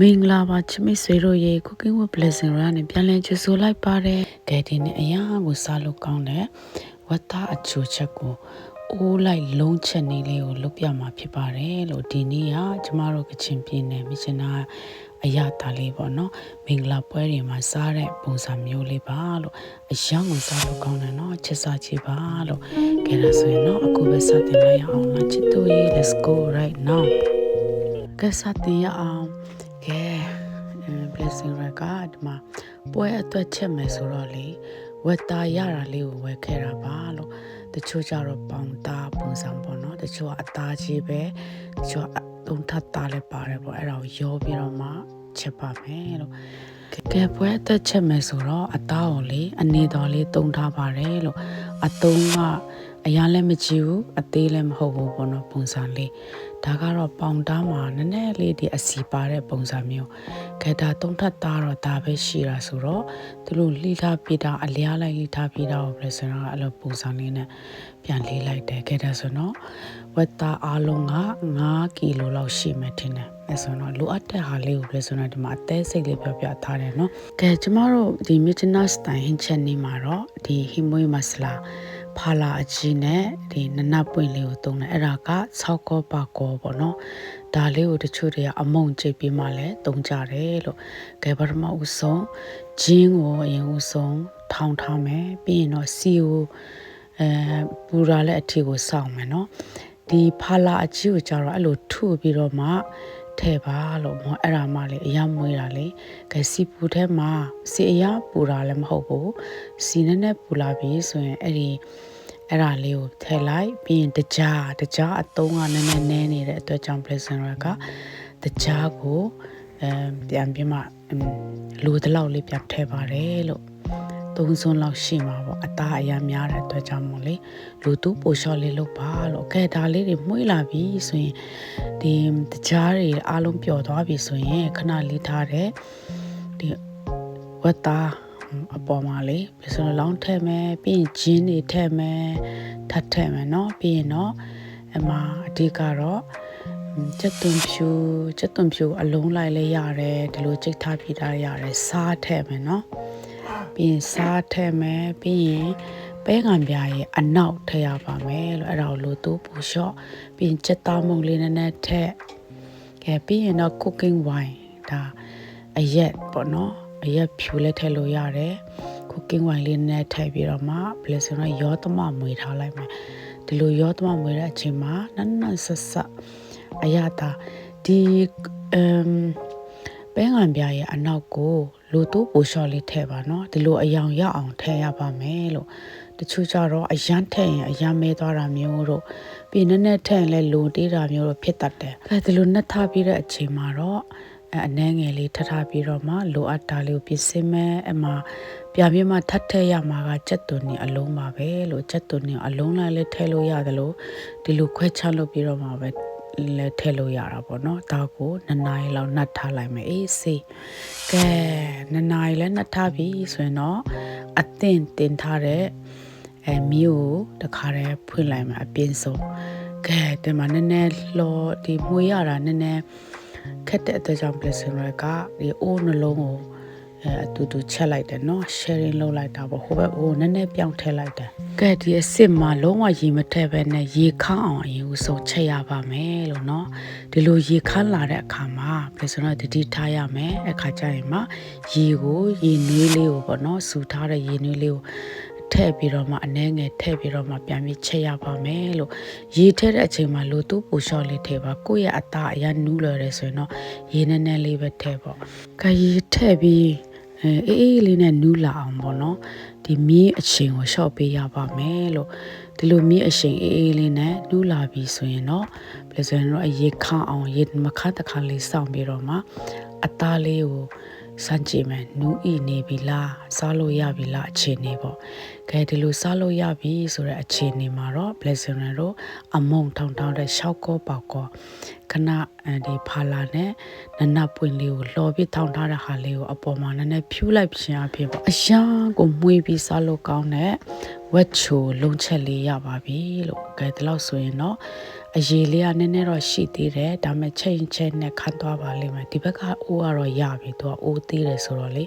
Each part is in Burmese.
မင်္ဂလာပါချစ်မိတ်ဆွေတို့ရေ Cooking with Blessing ရနဲ့ပြန်လည်ကြိုဆိုလိုက်ပါတယ်။ကဲဒီနေ့အရာကိုစားလို့ကောင်းတဲ့ဝတ်သားအချိုချက်ကိုအိုးလိုက်လုံးချက်နေလေးကိုလုပ်ပြမှာဖြစ်ပါတယ်လို့ဒီနေ့ကကျမတို့ကချင်ပြင်းနေမြချင်တာအရာသားလေးပေါ့နော်မင်္ဂလာပွဲတွေမှာစားတဲ့ပုံစံမျိုးလေးပါလို့အရာကိုစားလို့ကောင်းတယ်နော်ချက်စားချေပါလို့ကဲဒါဆိုရင်နော်အခုပဲစတင်လိုက်ရအောင်လားချစ်တို့ရေ let's go right now ကဲစတင်ရအောင်ကဲ blessing ရကဒီမှာပွဲအတွက်ချက်မယ်ဆိုတော့လေဝက်သားရတာလေးကိုဝယ်ခဲ့တာပါလို့တချို့ကြတော့ပေါင်သားပုံစံပေါ့နော်တချို့ကအသားကြီးပဲတချို့အသုံးထပ်သားလည်းပါတယ်ပေါ့အဲ့ဒါကိုရောပြီးတော့မှချက်ပါမယ်လို့ကဲပွဲအသက်ချက်မယ်ဆိုတော့အသားကိုလေအနေတော်လေးတုံထားပါတယ်လို့အသုံးက အရာလည်းမကြည့်ဘူးအသေးလည်းမဟုတ်ဘူးပေါ့နော်ပုံစံလေးဒါကတော့ပေါင်တားမှာနည်းနည်းလေးဒီအစီပါတဲ့ပုံစံမျိုးခဲတာသုံးထပ်သားတော့ဒါပဲရှိတာဆိုတော့သူတို့လှိထားပြတာအလျားလိုက်လှိထားပြတာကိုပဲဆိုတော့အဲ့လိုပုံစံလေးနဲ့ပြန်လေးလိုက်တယ်ခဲတာဆိုတော့ဝက်သားအားလုံးက9ကီလိုလောက်ရှိမှထင်တယ်အဲဆိုတော့လိုအပ်တဲ့ဟာလေးကိုပဲဆိုတော့ဒီမှာအသေးစိတ်လေးပြောပြထားတယ်နော်ကဲကျမတို့ဒီမြစ်ချနာစတိုင်ဟင်းချက်နေမှာတော့ဒီဟီမွေးမဆလာ ဖာလာအကြီးနဲ့ဒီနနပွင့်လေးကိုသုံးတယ်အဲ့ဒါက6ကောပါကောပေါ့နော်ဒါလေးကိုတချို့တွေကအမုံကြိတ်ပြီးမှလည်းသုံးကြတယ်လို့ကဲပထမဦးဆုံးဂျင်းကိုအရင်ဦးဆုံးထောင်းထားမယ်ပြီးရင်တော့စီကိုအဲပူရာလည်းအထီကိုစောင့်မယ်နော်ဒီဖာလာအကြီးကိုကြတော့အဲ့လိုထုပြီးတော့မှ ထဲပါလို့မောအဲ့ဒါမှလေအရမွေးတာလေကဲစီပူထဲမှာစီအရပူတာလည်းမဟုတ်ဘူးစီနဲ့နဲ့ပူလာပြီဆိုရင်အဲ့ဒီအဲ့ဒါလေးကိုထည့်လိုက်ပြီးရင်တကြားတကြားအတုံးကနည်းနည်းနည်းနေတဲ့အတွက်ကြောင့် pleasant ကတကြားကိုအဲပြန်ပြီးမှလိုတလောက်လေးပြန်ထည့်ပါတယ်လို့ သုံးစွန်းလောက်ရှိမှာပေါ့အသားအရများတဲ့အတွက်ကြောင့်မို့လေလူတူပိုလျှော့လေးလုပ်ပါလို့ကဲဒါလေးတွေမှုေးလာပြီဆိုရင်ဒီတကြားတွေအားလုံးပျော်သွားပြီဆိုရင်ခဏလေးထားတဲ့ဒီဝက်သားအပေါ်မှာလေပြစလောင်းထည့်မယ်ပြီးရင်ဂျင်းတွေထည့်မယ်ထပ်ထည့်မယ်เนาะပြီးရင်တော့အမအဓိကတော့ချက်သွန်ဖြူချက်သွန်ဖြူအလုံးလိုက်လဲရတယ်ဒီလိုကြိတ်ထားပြထားရတယ်စားထည့်မယ်เนาะ ပြီးရင်စားထည့်မယ်ပြီးရင်ပဲငံပြားရဲ့အနောက်ထည့်ရပါမယ်လို့အဲ့ဒါကိုလိုတိုးပူလျှော့ပြီးရင်ချက်သားမုံလေးနည်းနည်းထည့်ကဲပြီးရင်တော့ cooking wine ဒါအရက်ပေါ့နော်အရက်ဖြူလည်းထည့်လို့ရတယ် cooking wine လေးနဲ့ထည့်ပြီးတော့မှ blessing တော့ရောသမမွေထားလိုက်မယ်ဒီလိုရောသမမွေတဲ့အချိန်မှာနန်းနန်းဆက်ဆက်အရသာဒီအမ်ပဲငံပြရဲ့အနောက်ကို လိုတိုးပိုလျှော့လေးထည့်ပါနော်ဒီလိုအယောင်ရအောင်ထည့်ရပါမယ်လို့တချို့ကြတော့အရန်ထည့်ရင်အရန်မဲသွားတာမျိုးတို့ပြီးနည်းနည်းထည့်ရင်လည်းလိုတေးတာမျိုးတို့ဖြစ်တတ်တယ်အဲဒီလိုနှက်ထားပြီးတဲ့အချိန်မှာတော့အနှဲငယ်လေးထထားပြီးတော့မှလိုအပ်တာလေးကိုပြင်ဆင်မယ်အမှပြပြမှထပ်ထည့်ရမှာကကြက်သွန်နေအလုံးပါပဲလို့ကြက်သွန်နေအလုံးလိုက်လေးထည့်လို့ရတယ်လို့ဒီလိုခွဲချလုပ်ပြီးတော့မှပဲ လဲထည့်လို့ရတာပေါ့နော်ဒါကိုနှစ်နာရီလောက်နှတ်ထားလိုက်မယ်အေးစေးကဲနှစ်နာရီလဲနှတ်ထားပြီဆိုရင်တော့အသင့်တင်ထားတဲ့အဲမီးကိုတခါတည်းဖွင့်လိုက်မယ်အပြင်းဆုံးကဲဒီမှာနည်းနည်းလှော်ဒီမှုရတာနည်းနည်းခက်တဲ့အတွက်ကြောင့် blessing ကဒီအိုးနှလုံးကို အဲအတူတူချက်လိုက်တယ်နော် sharing လုပ်လိုက်တာပေါ့ဟိုဘက်အိုးနည်းနည်းပြောင်းထည့်လိုက်တယ်ကဲဒီအစ်စ်မှာလုံးဝရေမထည့်ပဲနဲ့ရေခမ်းအောင်အရင်ဦးဆုံးချက်ရပါမယ်လို့နော်ဒီလိုရေခမ်းလာတဲ့အခါမှာပြည်စုံတော့တတိထားရမယ်အခါကျရင်မှရေကိုရေနွေးလေးကိုပေါ့နော်စူထားတဲ့ရေနွေးလေးကိုထည့်ပြီးတော့မှအနှဲငယ်ထည့်ပြီးတော့မှပြန်ပြီးချက်ရပါမယ်လို့ရေထည့်တဲ့အချိန်မှာလိုသူ့ပူလျှော့လေးထည့်ပါကိုယ့်ရဲ့အသားအရနူးလွယ်တယ်ဆိုရင်တော့ရေနည်းနည်းလေးပဲထည့်ပေါ့ခရီးထည့်ပြီး အေးအေးလေးနဲ့နူးလာအောင်ပေါ့နော်ဒီမီးအချိန်ကိုလျှော့ပေးရပါမယ်လို့ဒီလိုမီးအချိန်အေးအေးလေးနဲ့နူးလာပြီဆိုရင်တော့ဘယ်ဆိုရင်တော့ရေခန့်အောင်ရေမခတ်တခါလေးစောင့်ပြီးတော့မှအသားလေးကိုစမ်းကြည့်မယ်နူးဤနေပြီလားစားလို့ရပြီလားအခြေအနေပေါ့ကဲဒီလိုစားလို့ရပြီဆိုတဲ့အခြေအနေမှာတော့ blessing တို့အမုံထောင်ထောင်တဲ့ရှောက်ကောပေါက်ကောခဏဒီဖာလာနဲ့နနပွင့်လေးကိုလှော်ပြီးထောင်ထားတဲ့ဟာလေးကိုအပေါ်မှာနည်းနည်းဖြူးလိုက်ခြင်းအဖြစ်ပေါ့အရာကိုမှုေးပြီးစားလို့ကောင်းတဲ့ဝက်ချိုလုံးချက်လေးရပါပြီလို့ကဲဒီလောက်ဆိုရင်တော့အရေးလေးကနည်းနည်းတော့ရှိသေးတယ်ဒါပေမဲ့ချိန်ချက်နဲ့ခတ်သွားပါလိမ့်မယ်ဒီဘက်ကအိုးကတော့ရပြီသူကအိုးသေးတယ်ဆိုတော့လေ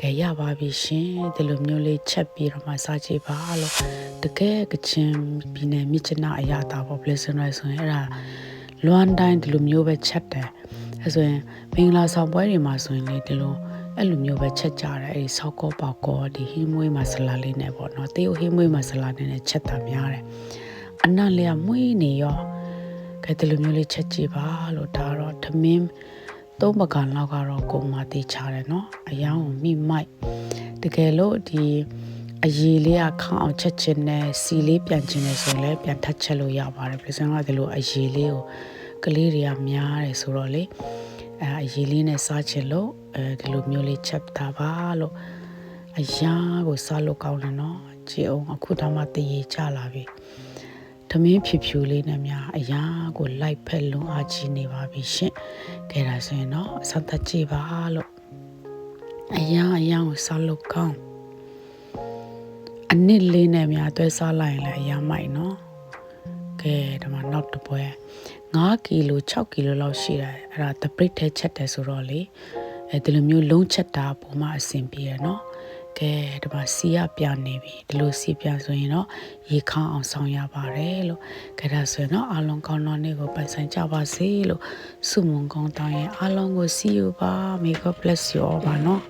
ကဲရပါပြီရှင်ဒီလိုမျိုးလေးချက်ပြီးတော့မှစားကြည့်ပါလို့တကယ်ကချင်ပြည်နယ်မြစ်ချနာအရာတာပေါ့ pleasant rice ဆိုရင်အဲ့ဒါလွမ်းတိုင်းဒီလိုမျိုးပဲချက်တယ်အဲဆိုရင်မင်္ဂလာဆောင်ပွဲတွေမှာဆိုရင်လေဒီလိုအဲ့လိုမျိုးပဲချက်ကြတယ်အဲ့ဒီဆောက်ကောပေါကောဒီဟင်းမွေးမဆလာလေးနဲ့ပေါ့နော်တေးဟင်းမွေးမဆလာနဲ့ချက်တာများတယ်အနက်လေးကမွေးနေရောကဲဒီလိုမျိုးလေးချက်ကြည့်ပါလို့ဒါတော့သမင်း သုံးပကံလောက်ကတော့ကုန်မှတေးချတယ်နော်အယောင်မိမိုက်တကယ်လို့ဒီအရေးလေးကခေါအောင်ချက်ချင်းနဲ့စီလေးပြန်ချင်းနဲ့ဆိုရင်လည်းပြန်ထပ်ချက်လို့ရပါတယ်ပြစံကဒီလိုအရေးလေးကိုကလေးတွေကများတယ်ဆိုတော့လေအဲအရေးလေးနဲ့စားချင်လို့အဲဒီလိုမျိုးလေးချက်တာပါလို့အရာကိုစားလို့ကောင်းတယ်နော်ခြေအောင်အခုတောင်မှတည်ရချလာပြီ သမင်းဖြူဖြူလေးနဲ့များအရာကိုလိုက်ဖက်လုံးအားကြီးနေပါပြီရှင်။ကဲဒါဆိုရင်တော့အဆက်သက်ကြည့်ပါလို့အရာအရာကိုစားလို့ကောင်းအနစ်လေးနဲ့များတွဲစားလိုက်ရင်လည်းအရာမိုက်နော်။ကဲဒီမှာနောက်တစ်ပွဲ9ကီလို6ကီလိုလောက်ရှိတယ်အဲ့ဒါတပရစ်ထဲချက်တယ်ဆိုတော့လေအဲဒီလိုမျိုးလုံးချက်တာပုံမှအဆင်ပြေရနော်။ ကဲဒီမှာစီရပြနေပြီဒီလိုစီပြဆိုရင်တော့ရေခေါင်းအောင်ဆောင်ရပါတယ်လို့ကဲဒါဆိုရင်တော့အားလုံးကောင်းသောနေ့ကိုပိုင်ဆိုင်ကြပါစေလို့ဆုမွန်ကောင်းတောင်းရင်အားလုံးကို see you ပါ may god bless you all ပါနော်